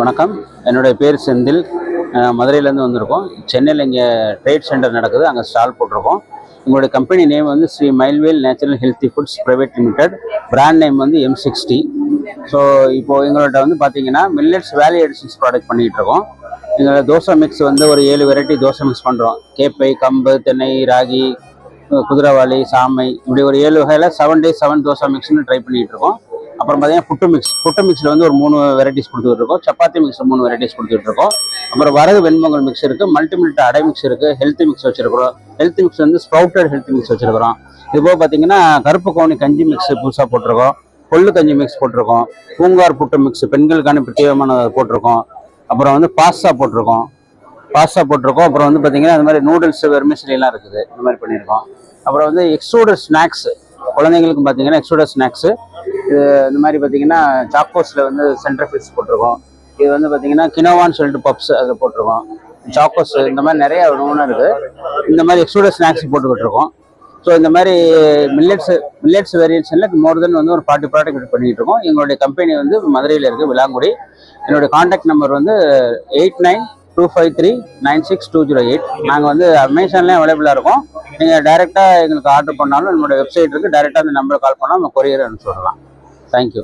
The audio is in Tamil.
வணக்கம். என்னுடைய பேர் செந்தில். மதுரையிலேருந்து வந்திருக்கோம். சென்னையில் இங்கே ட்ரேட் சென்டர் நடக்குது. அங்கே ஸ்டால் போட்டிருக்கோம். உங்களுடைய கம்பெனி நேம் வந்து Sri Mylvel natural healthy foods private limited. Brand name வந்து எம் சிக்ஸ்டி ஸோ இப்போ எங்கள்கிட்ட வந்து பார்த்தீங்கன்னா மில்லட்ஸ் வேல்யூ எடிஷன்ஸ் ப்ராடக்ட் பண்ணிகிட்டு இருக்கோம். எங்களோட தோசை மிக்ஸ் வந்து ஒரு ஏழு வெரைட்டி தோசை மிக்ஸ் பண்ணுறோம் கேப்பை கம்பு தென்னை ராகி குதிரவாளி சாமை. இப்படி ஒரு ஏழு வகையில் செவன் டேஸ் செவன் தோசை மிக்ஸ்னு ட்ரை பண்ணிகிட்டு இருக்கோம். அப்புறம் பார்த்தீங்கன்னா புட்டு மிக்ஸ் புட்டு மிக்ஸில் வந்து ஒரு மூணு வெரைட்டிஸ் கொடுத்துட்டு இருக்கோம் சப்பாத்தி மிக்ஸில் மூணு வெரைட்டிஸ் கொடுத்துட்டு இருக்கோம் அப்புறம் வரகு வெண்பொங்கல் மிக்ஸ் இருக்குது மல்டிமில்ட் அடை மிக்ஸ் இருக்குது ஹெல்த்தி மிக்ஸ் வச்சிருக்கிறோம். ஹெல்த் மிக்ஸ் வந்து ஸ்ப்ரவுட்டட் ஹெல்த் மிக்ஸ் வச்சிருக்கிறோம். இது போக பார்த்தீங்கன்னா கருப்பு கோணி கஞ்சி மிக்ஸ் புதுசாக போட்டிருக்கோம். கொள்ளு கஞ்சி மிக்ஸ் போட்டிருக்கோம். பூங்கார் புட்டு மிக்ஸ் பெண்களுக்கான பிரத்யேகமான போட்டிருக்கோம். அப்புறம் வந்து பாஸ்தா போட்டிருக்கோம். பாஸ்தா போட்டிருக்கோம். அப்புறம் வந்து பார்த்தீங்கன்னா அந்த மாதிரி நூடுல்ஸ் வெர்மிசலிலாம் இருக்குது. இந்த மாதிரி பண்ணியிருக்கோம். அப்புறம் வந்து எக்ஸ்ட்ரூடர் ஸ்நாக்ஸ் குழந்தைங்களுக்கு பார்த்தீங்கன்னா எக்ஸ்ட்ரூடர் ஸ்நாக்ஸு இது இந்த மாதிரி பார்த்தீங்கன்னா சாக்கோஸில் வந்து சென்டர் ஃபிக்ஸ் போட்டிருக்கோம். இது வந்து பார்த்தீங்கன்னா கினோவான்னு சொல்லிட்டு பப்ஸ் அதில் போட்டிருக்கோம். சாக்கோஸ் இந்த மாதிரி நிறைய உணவுன்னு இருக்குது இந்த மாதிரி எக்ஸ்ட்ரூட ஸ்நாக்ஸ் போட்டுக்கிட்டு இருக்கோம் ஸோ இந்த மாதிரி மில்லட்ஸ் மில்லட்ஸ் வேரியன்ஸில் மோர் தென் வந்து ஒரு ஃபார்ட்டி ப்ராடக்ட் பண்ணிகிட்டு இருக்கோம் எங்களுடைய கம்பெனி வந்து மதுரையில் இருக்குது விலாங்குடி என்னுடைய காண்டாக்ட் நம்பர் வந்து eight nine two five three nine six two zero eight நாங்கள் வந்து அமேசான்லேயும் அவைலபிளாக இருக்கோம். நீங்கள் டைரெக்டாக எங்களுக்கு ஆர்டர் பண்ணாலும் நம்மளோட வெப்சைட் இருக்குது டைரெக்டாக அந்த நம்பரை கால் பண்ணால் நம்ம கொரியர் அனுப்பிச்சி விடலாம். தேங்க்யூ